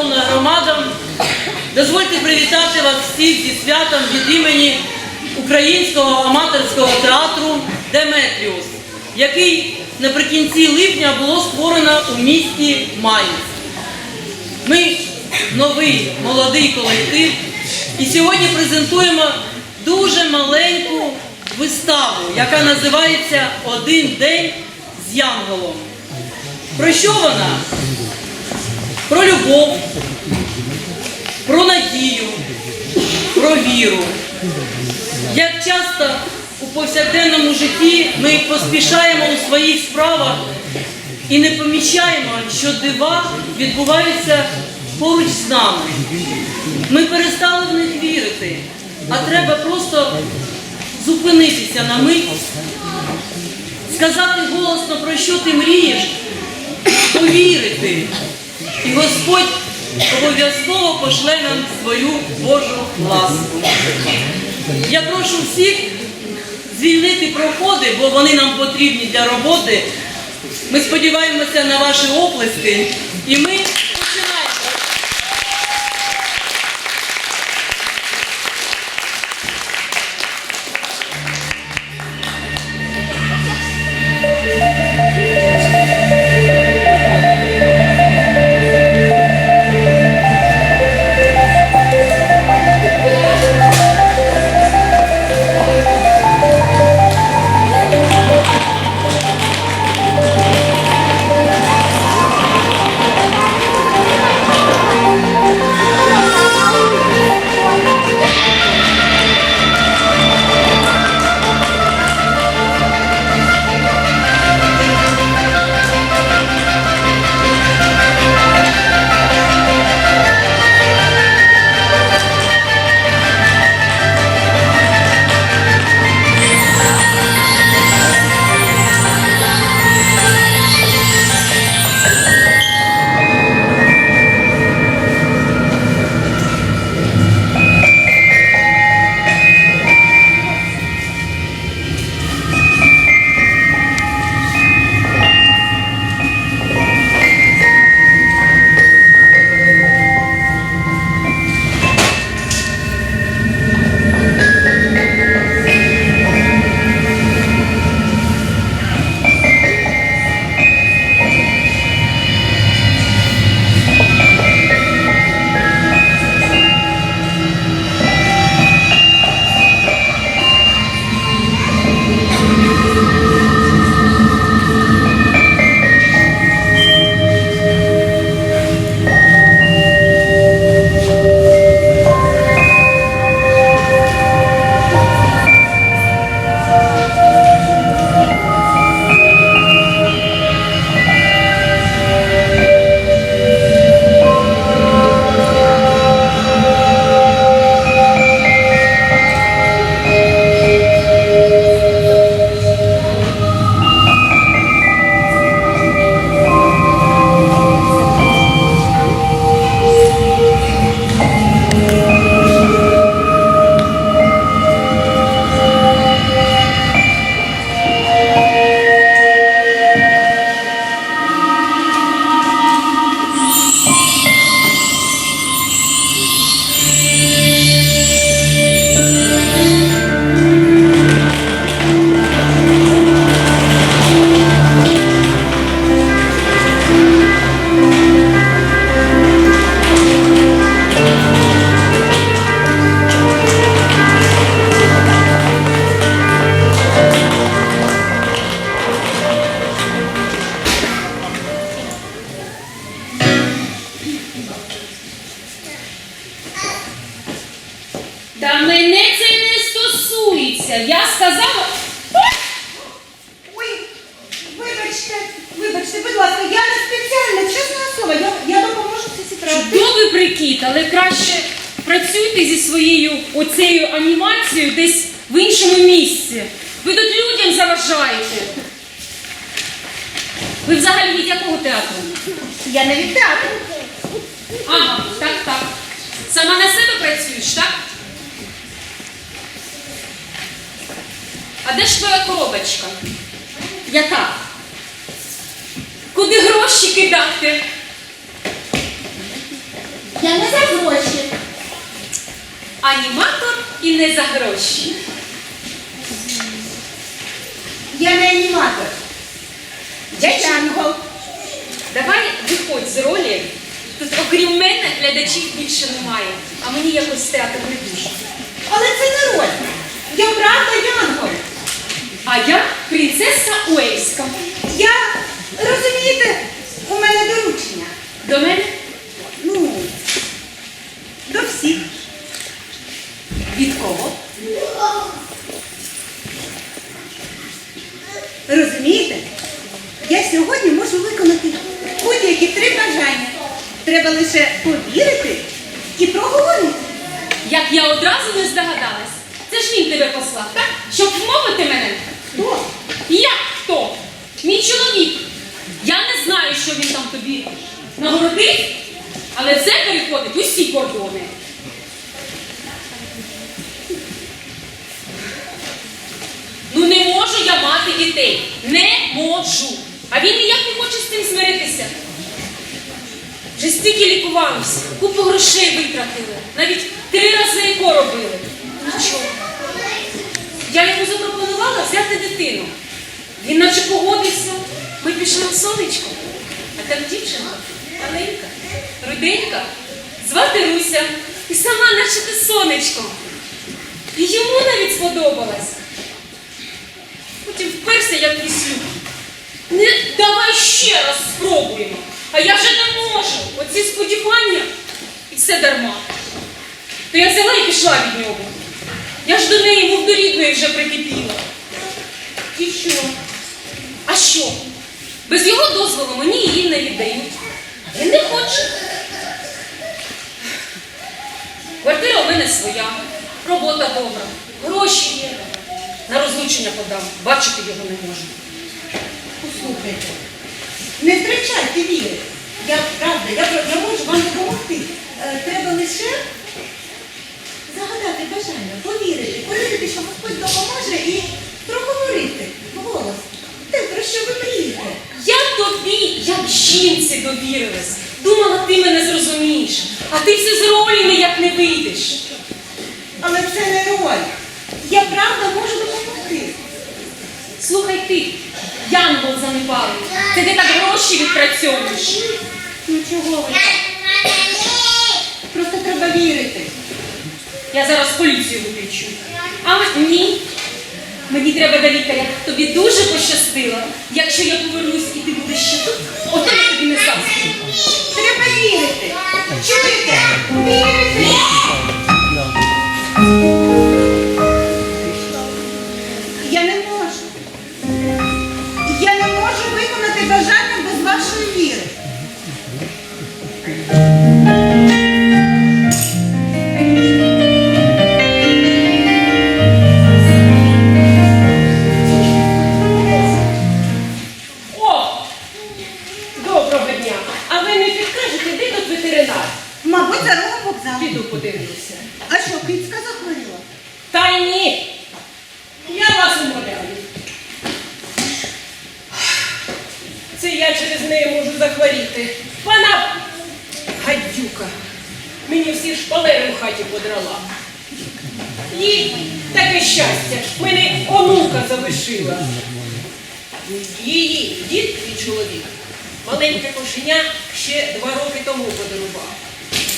шановна громада, дозвольте привітати вас всіх зі святом від імені Українського аматорського театру Деметріус, який наприкінці липня було створено у місті Майнц. Ми новий молодий колектив і сьогодні презентуємо дуже маленьку виставу, яка називається Один день з Янголом. Про що вона? Про любов, про надію, про віру. Як часто у повсякденному житті ми поспішаємо у своїх справах і не помічаємо, що дива відбуваються поруч з нами. Ми перестали в них вірити, а треба просто зупинитися на мить, сказати голосно, про що ти мрієш, повірити. І Господь обов'язково пошле нам свою Божу ласку. Я прошу всіх звільнити проходи, бо вони нам потрібні для роботи. Ми сподіваємося на ваші оплески і ми Яка? Куди гроші кидати? Я не за гроші. Аніматор і не за гроші. Я не аніматор. Я Янгол. Давай виходь з ролі. Тут окрім мене глядачів більше немає, а мені якось театр не дуже. Але це не роль. Я правда Янгол. А я принцеса Уельська. Я, розумієте, у мене доручення. До мене Ну, до всіх. від кого? Розумієте? Я сьогодні можу виконати будь-які три бажання. Треба лише повірити і проговорити. Як я одразу не здогадалась. Це ж він тебе послав, так? Щоб вмовити мене. Хто? Як хто? Мій чоловік. Я не знаю, що він там тобі нагородив, але це переходить усі кордони. Ну не можу я мати дітей. Не можу. А він ніяк не хоче з цим змиритися. Вже стільки лікувалися, купу грошей витратили, навіть три рази еко робили. Нічого. Я йому запропонувала взяти дитину. Він наче погодився. Ми пішли на сонечко. А там дівчинка, маленька, руденька, звати Руся. І сама наче те сонечко. І йому навіть сподобалось. Потім вперся, як віслюк. Не давай ще раз спробуємо. А я вже не можу. Оці сподівання і все дарма. То я взяла і пішла від нього. Я ж до неї, мов до рідної вже прикипіла. І що? А що? Без його дозволу мені її не віддають. Він не хоче. Квартира у мене своя, робота добра, гроші є. На розлучення подам, бачити його не можу. Послухайте, не втрачайте віри. Я правда, я, я можу вам допомогти. Е, Треба лише загадати бажання, повірити, повірити, що Господь допоможе і проговорити голос. Те, про що ви мрієте. Я тобі, як жінці, довірилась. Думала, ти мене зрозумієш, а ти все з ролі ніяк не вийдеш. Але це не роль. Я правда можу допомогти. Слухай ти, Янгол занепалий, ти де так гроші відпрацьовуєш. Ну чого ви? Просто треба вірити. Я зараз поліцію викличу. А ні. Мені треба до лікаря. Тобі дуже пощастило. Якщо я повернусь і ти будеш ще тут, ото я тобі не завжди. Треба вірити. Чуєте? Вірити.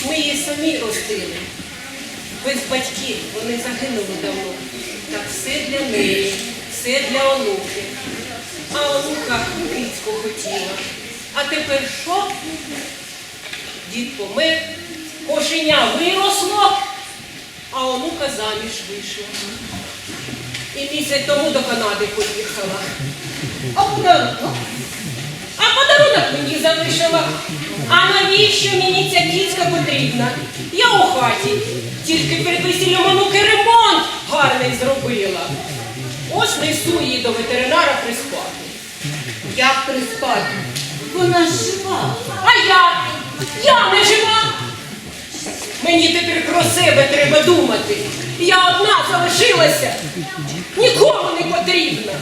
Ми її самі ростили. Без батьків вони загинули давно. Так все для неї, все для онуки. А онука кицьку хотіла. А тепер що? Дід помер, кошеня виросло, а онука заміж вийшла. І місяць тому до Канади поїхала. А подарунок? А подарунок мені залишила. А навіщо мені ця кіцька потрібна? Я у хаті. Тільки перед весіллям онуки ремонт гарний зробила. Ось несу її до ветеринара приспати. Як приспати? Вона ж жива. А я? Я не жива. Мені тепер про себе треба думати. Я одна залишилася. Нікому не потрібна.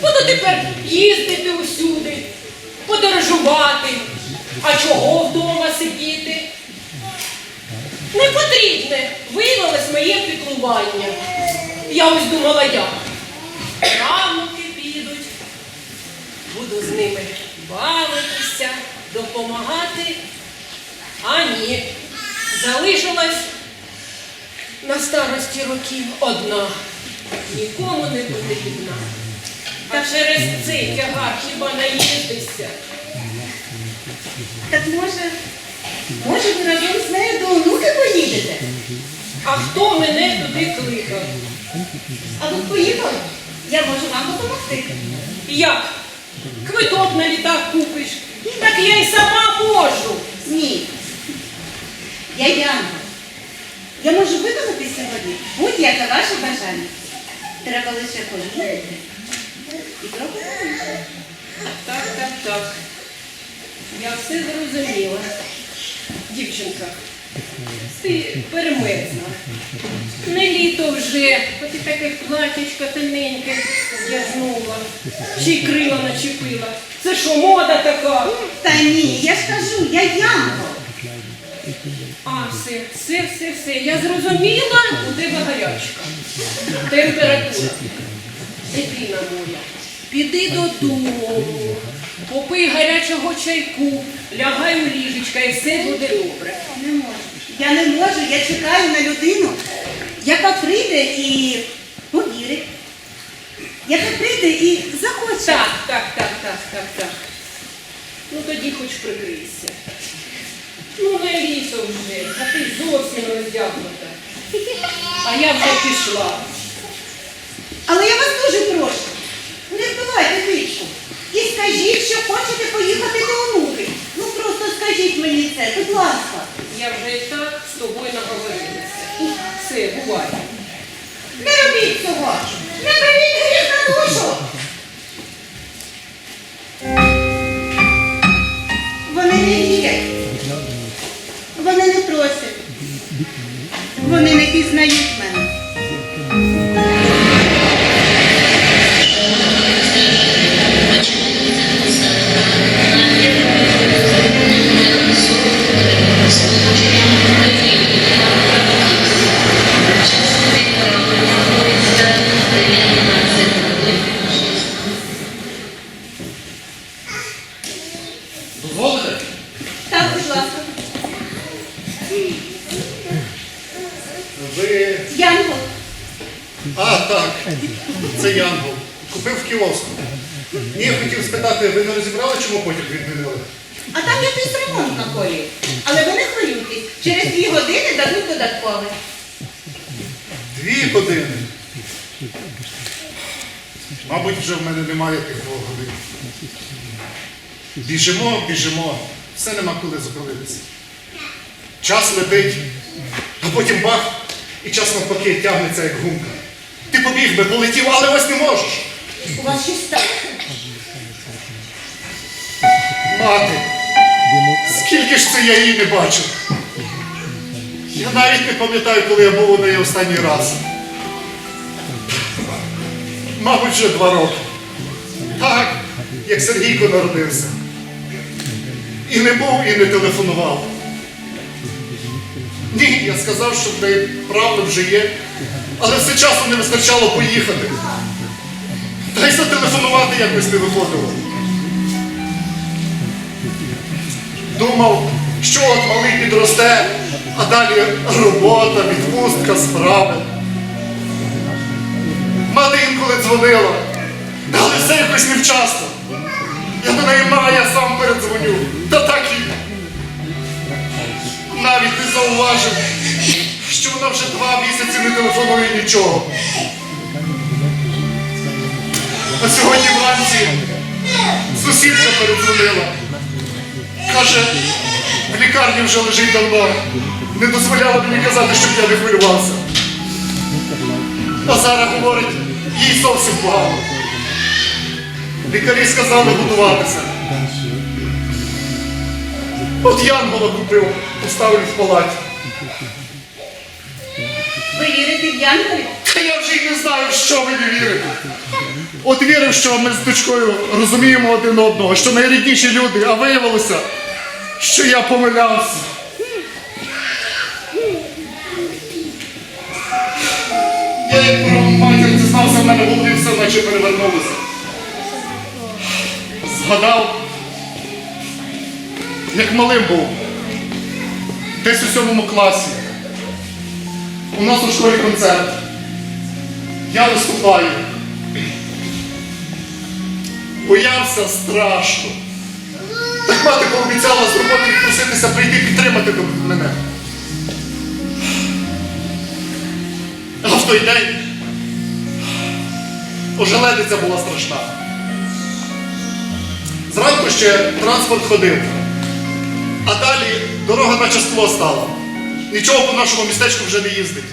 Буду тепер їздити усюди, подорожувати. А чого вдома сидіти? рідне, виявилось моє піклування. Я ось думала як. Правнуки підуть, буду з ними бавитися, допомагати. А ні, залишилась на старості років одна, нікому не потрібна. А через цей тягар хіба наїздишся? Так може, може ви разом з нею до онуки поїдете? А хто мене туди кликав? А ви поїхали? Я можу вам допомогти. Як? Квиток на літак купиш? Так я й сама можу. Ні. Я Янка. Я можу виконати сьогодні будь-яке ваше бажання. Треба лише повірити. І трохи. Так, так, так. Я все зрозуміла. Дівчинка, ти перемерзла. Не літо вже, а ти таке платячко тоненьке вдягнула, ще й крила начепила. Це що, мода така? Та ні, я ж кажу, я Янко. А, все, все, все, все. Я зрозуміла, у тебе гарячка. Температура. Дитина моя, піди додому, попий гарячого чайку, лягай у ліжечка і все буде добре. Не можу. Я не можу, я чекаю на людину, яка прийде і повірить. Яка прийде і захоче. Так, так, так, так, так, так. Ну тоді хоч прикрийся. Ну, не літо вже, а ти зовсім роздягнута. А я вже пішла. Але я вас дуже прошу, не вбивайте кличку. І скажіть, що хочете поїхати до онуки. Ну просто скажіть мені це, будь ласка. Я вже і так з тобою наговорилася. Все, бувай. Не робіть цього. Не беріть гріх на душу. Вони не вірять. Вони не просять. Мабуть, вже в мене немає тих двох годин. Біжимо, біжимо. Все нема коли зупинитися. Час летить, а потім бах, і час навпаки тягнеться як гумка. Ти побіг би, полетів, але ось не можеш. У вас щось сталося? Мати, скільки ж це я її не бачив? Я навіть не пам'ятаю, коли я був у неї останній раз. Мабуть, вже два роки. Так, як Сергійко народився. І не був, і не телефонував. Ні, я сказав, що неї правда вже є, але все часу не вистачало поїхати. Та й зателефонувати якось не виходило. Думав, що от малий підросте, а далі робота, відпустка, справи. Мати інколи дзвонила, але все якось невчасно. Я до неї маю, я сам передзвоню. Та так і навіть не зауважив, що вона вже два місяці не телефонує нічого. А сьогодні вранці сусідка передзвонила. Каже, в лікарні вже лежить давно. Не дозволяла мені казати, щоб я не хвилювався. А зараз говорить, їй зовсім погано. Лікарі сказали готуватися. От Янгола купив, поставлю в палаті. Ви вірите в Янголів? Та я вже й не знаю, в що ви не вірите. От вірив, що ми з дочкою розуміємо один одного, що найрідніші люди, а виявилося, що я помилявся. як матір в мене в голові все наче перевернулося. Згадав, як малим був, десь у сьомому класі. У нас у школі концерт. Я виступаю. Боявся страшно. Так мати пообіцяла з роботи відпроситися прийти підтримати мене. А в той день ожеледиця була страшна. Зранку ще транспорт ходив, а далі дорога наче скло стала. Нічого по нашому містечку вже не їздить.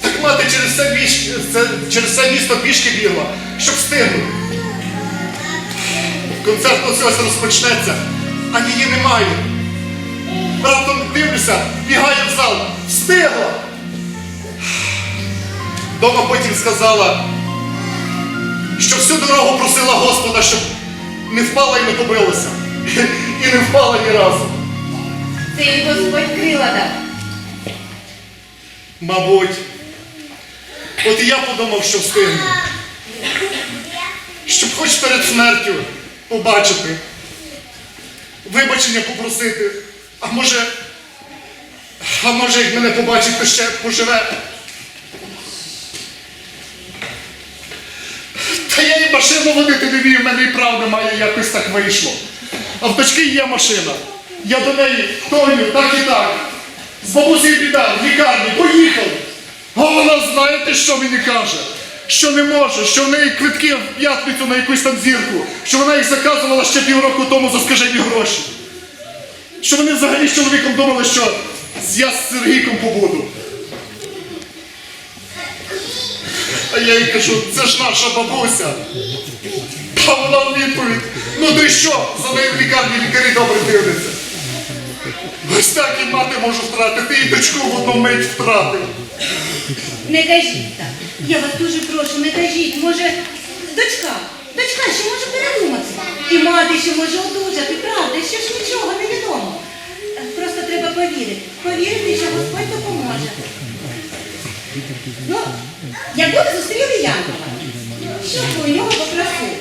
Так мати через все, це- через все місто пішки бігла, щоб встигнути. Концерт ось розпочнеться, а її немає. Раптом дивлюся, бігає в зал. Встигла! Дома потім сказала, що всю дорогу просила Господа, щоб не впала і не побилася. І не впала ні разу. Це їй Господь крила дав. Мабуть. От і я подумав, що встигну. Щоб хоч перед смертю побачити, вибачення попросити, а може, а може, як мене побачить, то ще поживе. Та я і машину водити не вмію, в мене і прав немає, якось так вийшло. А в дочки є машина. Я до неї, Тоню, так і так. З бабусею біда, в лікарні, поїхали. А вона знаєте, що мені каже? Що не може, що в неї квитки в п'ятницю на якусь там зірку, що вона їх заказувала ще півроку тому за скажені гроші. Що вони взагалі з чоловіком думали, що я з Сергійком побуду. А я їй кажу, це ж наша бабуся. А вона в відповідь, ну й що? За нею в лікарні лікарі добре дивляться. Ось так і мати можу втратити, і дочку в одну мить втратив. Не кажіть так. Я вас дуже прошу, не кажіть. Може, дочка, дочка ще може передумати. І мати ще може одужати, правда, ще ж нічого не відомо. Просто треба повірити. Повірити, що Господь допоможе. Ну, як буде зустріли Янкова, що б ви у нього попросили?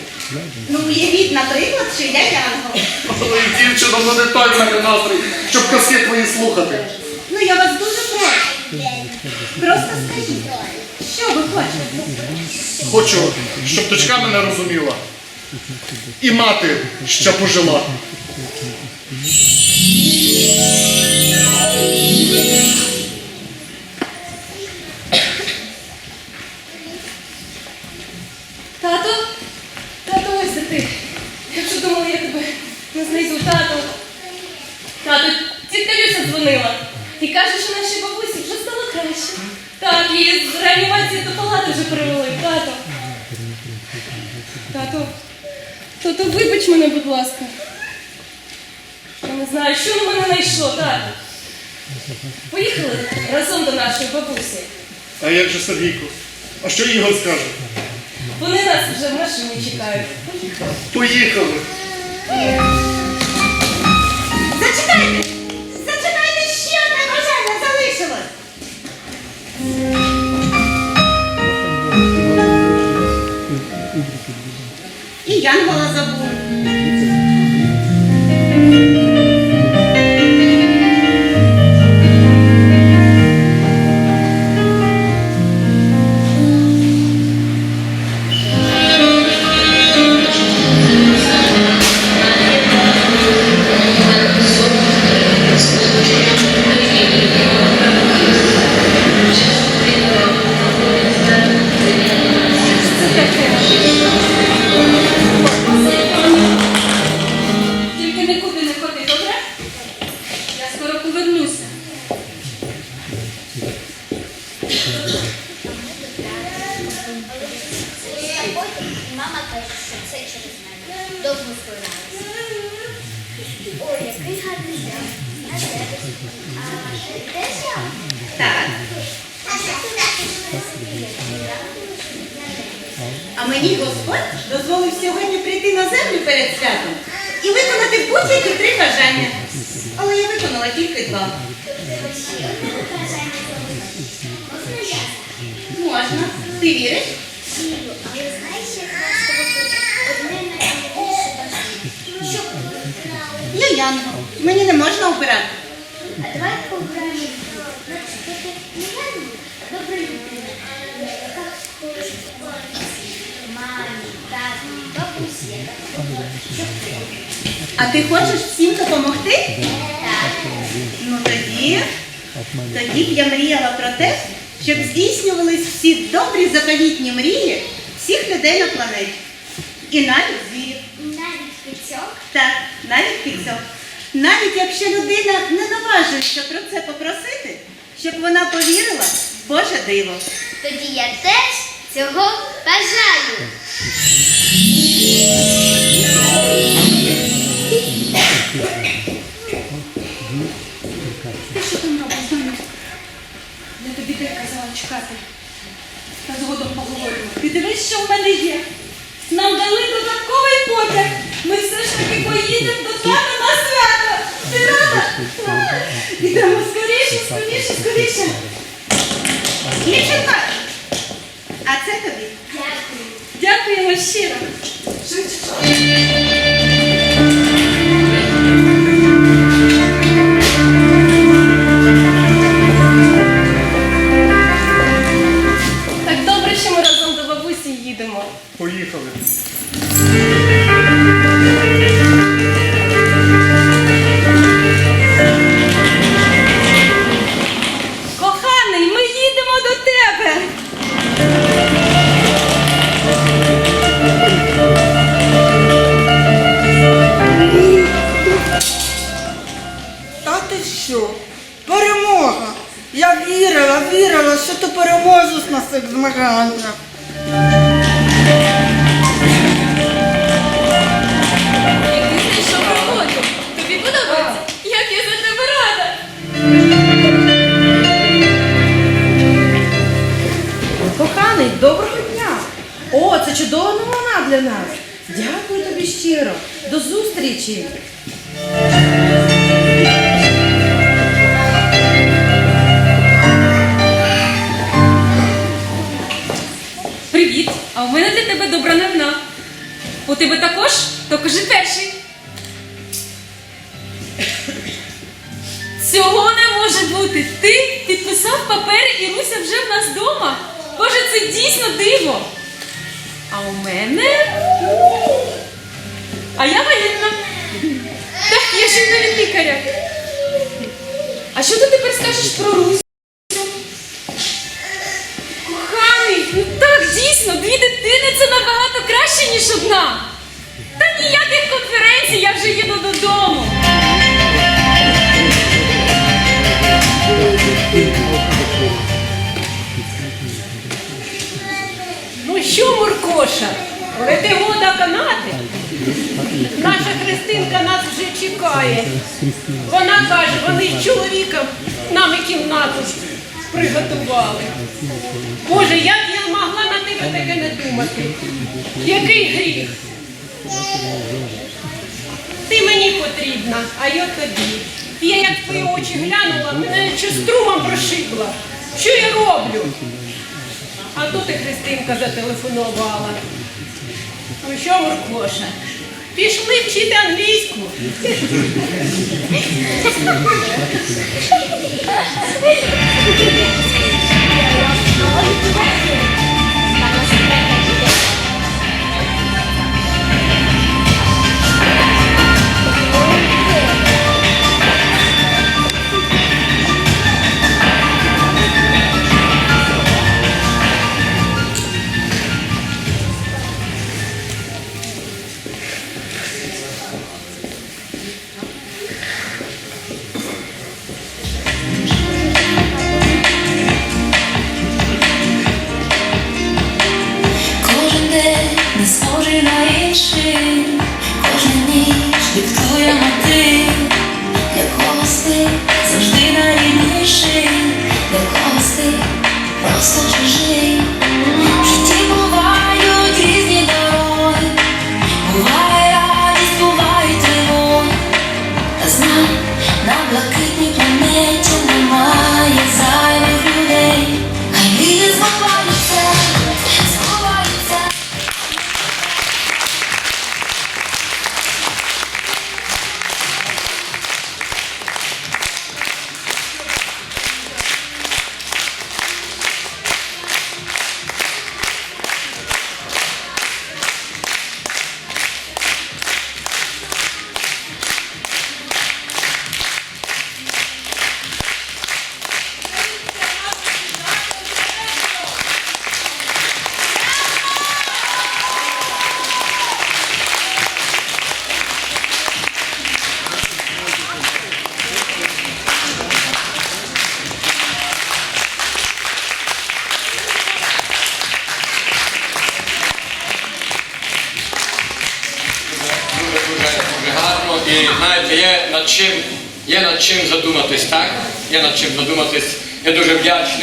Ну, уявіть, наприклад, що я Янгол. Ой, дівчина, ну не той в мене настрій, щоб казки твої слухати. Ну, я вас дуже прошу. Просто скажіть, що ви хочете? Хочу, щоб дочка мене розуміла. І мати ще пожила. Сергійко? А що Ігор скаже? Вони нас вже в машині чекають. Поїхали. Зачекайте! Зачекайте, ще одне бажання залишилось! І Янгола забув. Мама що через мене. Довго збиралася. Ой, який гарний день. А де я? Так. А мені Господь дозволив сьогодні прийти на землю перед святом і виконати будь-які три бажання. Але я виконала тільки два. Можна. Ти віриш? Вкрали. Мені не можна обирати. А давай янголь, а людина. Мамі, тату, бабусі. А ти хочеш всім допомогти? Так. Ну тоді, тоді б я мріяла про те, щоб здійснювались всі добрі заповітні мрії всіх людей на планеті. І навіть звірів. Навіть піцьок. Так, навіть піцьок. Навіть якщо людина не наважується про це попросити, щоб вона повірила в Боже диво. Тоді я теж цього бажаю. Ти що там робиш, доню? Я тобі де казала чекати. Та згодом поговоримо. Ти дивись, що в мене є. Нам дали додатковий потяг. Ми все ж таки поїдемо до тата на свято. Ідемо скоріше, скоріше, скоріше. Дівчинка! А це тобі. Дякую. Дякуємо щиро. Так Коханий, доброго дня! О, це чудова новина для нас. Дякую тобі щиро. До зустрічі. А в мене для тебе добра новина. У тебе також? То кажи перший. Цього не може бути. Ти підписав папери і Руся вже в нас вдома. Боже, це дійсно диво. А у мене. А я вагітна. Так, я ж не лікаря. А що ти тепер скажеш про Русю? Вона каже, вони з чоловіком нам і кімнату приготували. Боже, як я могла на тебе таке не думати? Який гріх? Ти мені потрібна, а я тобі. І я як твої очі глянула, мене чи струмом прошибла. Що я роблю? А тут і Христинка зателефонувала. Ну що, Муркоша, Пішли вчити англійську.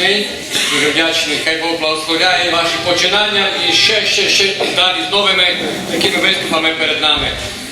дуже вдячний, дуже вдячний. Хай Бог благословляє ваші починання і ще, ще, ще далі з новими такими виступами перед нами.